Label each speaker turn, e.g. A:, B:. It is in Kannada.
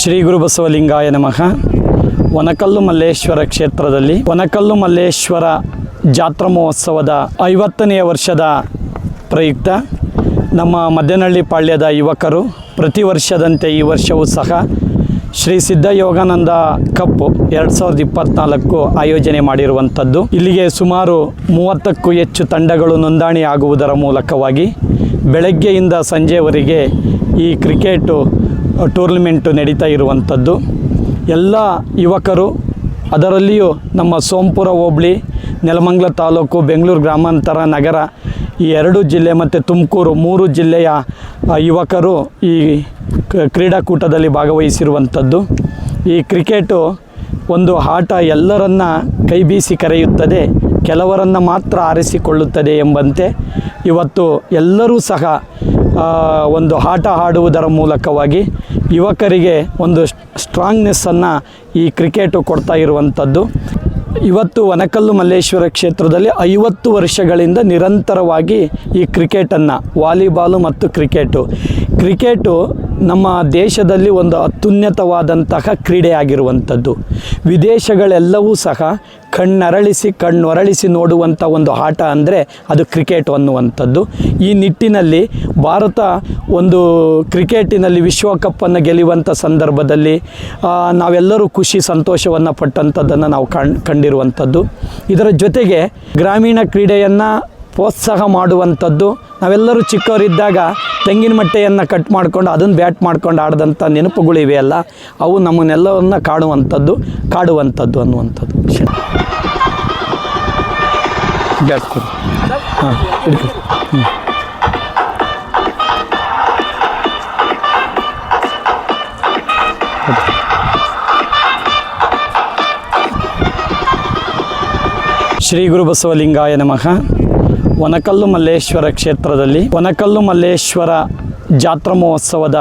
A: ಶ್ರೀ ಗುರು ಬಸವಲಿಂಗಾಯ ನಮಃ. ಒನಕಲ್ಲು ಮಲ್ಲೇಶ್ವರ ಕ್ಷೇತ್ರದಲ್ಲಿ ಒನಕಲ್ಲು ಮಲ್ಲೇಶ್ವರ ಜಾತ್ರಾ ಮಹೋತ್ಸವದ ಐವತ್ತನೆಯ ವರ್ಷದ ಪ್ರಯುಕ್ತ ನಮ್ಮ ಮದ್ದನಹಳ್ಳಿ ಪಾಳ್ಯದ ಯುವಕರು ಪ್ರತಿ ವರ್ಷದಂತೆ ಈ ವರ್ಷವೂ ಸಹ ಶ್ರೀ ಸಿದ್ಧ ಯೋಗಾನಂದ ಕಪ್ ಎರಡು ಸಾವಿರದ ಇಪ್ಪತ್ನಾಲ್ಕು ಆಯೋಜನೆ ಮಾಡಿರುವಂಥದ್ದು. ಇಲ್ಲಿಗೆ ಸುಮಾರು ಮೂವತ್ತಕ್ಕೂ ಹೆಚ್ಚು ತಂಡಗಳು ನೋಂದಣಿ ಆಗುವುದರ ಮೂಲಕವಾಗಿ ಬೆಳಗ್ಗೆಯಿಂದ ಸಂಜೆವರೆಗೆ ಈ ಕ್ರಿಕೆಟು ಟೂರ್ನಮೆಂಟು ನಡೀತಾ ಇರುವಂಥದ್ದು. ಎಲ್ಲ ಯುವಕರು ಅದರಲ್ಲಿಯೂ ನಮ್ಮ ಸೋಂಪುರ ಹೋಬಳಿ, ನೆಲಮಂಗಲ ತಾಲೂಕು, ಬೆಂಗಳೂರು ಗ್ರಾಮಾಂತರ ನಗರ, ಈ ಎರಡು ಜಿಲ್ಲೆ ಮತ್ತು ತುಮಕೂರು ಮೂರು ಜಿಲ್ಲೆಯ ಯುವಕರು ಈ ಕ್ರೀಡಾಕೂಟದಲ್ಲಿ ಭಾಗವಹಿಸಿರುವಂಥದ್ದು. ಈ ಕ್ರಿಕೆಟು ಒಂದು ಆಟ ಎಲ್ಲರನ್ನ ಕೈ ಬೀಸಿ ಕರೆಯುತ್ತದೆ, ಕೆಲವರನ್ನು ಮಾತ್ರ ಆರಿಸಿಕೊಳ್ಳುತ್ತದೆ ಎಂಬಂತೆ ಇವತ್ತು ಎಲ್ಲರೂ ಸಹ ಒಂದು ಆಟ ಆಡುವುದರ ಮೂಲಕವಾಗಿ ಯುವಕರಿಗೆ ಒಂದು ಸ್ಟ್ರಾಂಗ್ನೆಸ್ಸನ್ನು ಈ ಕ್ರಿಕೆಟು ಕೊಡ್ತಾ ಇರುವಂಥದ್ದು. ಇವತ್ತು ವನಕಲ್ಲು ಮಲ್ಲೇಶ್ವರ ಕ್ಷೇತ್ರದಲ್ಲಿ ಐವತ್ತು ವರ್ಷಗಳಿಂದ ನಿರಂತರವಾಗಿ ಈ ಕ್ರಿಕೆಟನ್ನು, ವಾಲಿಬಾಲು ಮತ್ತು ಕ್ರಿಕೆಟು. ಕ್ರಿಕೆಟು ನಮ್ಮ ದೇಶದಲ್ಲಿ ಒಂದು ಅತ್ಯುನ್ನತವಾದಂತಹ ಕ್ರೀಡೆಯಾಗಿರುವಂಥದ್ದು ವಿದೇಶಗಳೆಲ್ಲವೂ ಸಹ ಕಣ್ಣರಳಿಸಿ, ಕಣ್ಣೊರಳಿಸಿ ನೋಡುವಂಥ ಒಂದು ಆಟ ಅಂದರೆ ಅದು ಕ್ರಿಕೆಟ್ ಅನ್ನುವಂಥದ್ದು. ಈ ನಿಟ್ಟಿನಲ್ಲಿ ಭಾರತ ಒಂದು ಕ್ರಿಕೆಟಿನಲ್ಲಿ ವಿಶ್ವಕಪ್ಪನ್ನು ಗೆಲ್ಲುವಂಥ ಸಂದರ್ಭದಲ್ಲಿ ನಾವೆಲ್ಲರೂ ಖುಷಿ, ಸಂತೋಷವನ್ನು ಪಟ್ಟಂಥದ್ದನ್ನು ನಾವು ಕಣ್, ಕಂಡಿರುವಂಥದ್ದು. ಇದರ ಜೊತೆಗೆ ಗ್ರಾಮೀಣ ಕ್ರೀಡೆಯನ್ನು ಪ್ರೋತ್ಸಾಹ ಮಾಡುವಂಥದ್ದು. ನಾವೆಲ್ಲರೂ ಚಿಕ್ಕವರಿದ್ದಾಗ ತೆಂಗಿನ ಮಟ್ಟೆಯನ್ನು ಕಟ್ ಮಾಡ್ಕೊಂಡು ಅದನ್ನು ಬ್ಯಾಟ್ ಮಾಡ್ಕೊಂಡು ಆಡಿದಂಥ ನೆನಪುಗಳಿವೆ ಅಲ್ಲ ಅವು ನಮ್ಮನ್ನೆಲ್ಲವನ್ನ ಕಾಡುವಂಥದ್ದು ಕಾಡುವಂಥದ್ದು ಅನ್ನುವಂಥದ್ದು. ವಿಷಯ ಬ್ಯಾಟ್ ಕೊಡಿ ಹಾಂ ಹ್ಞೂ ಶ್ರೀ ಗುರು ಬಸವಲಿಂಗಾಯ ನಮಃ. ವನಕಲ್ಲು ಮಲ್ಲೇಶ್ವರ ಕ್ಷೇತ್ರದಲ್ಲಿ ಒನಕಲ್ಲು ಮಲ್ಲೇಶ್ವರ ಜಾತ್ರಾ ಮಹೋತ್ಸವದ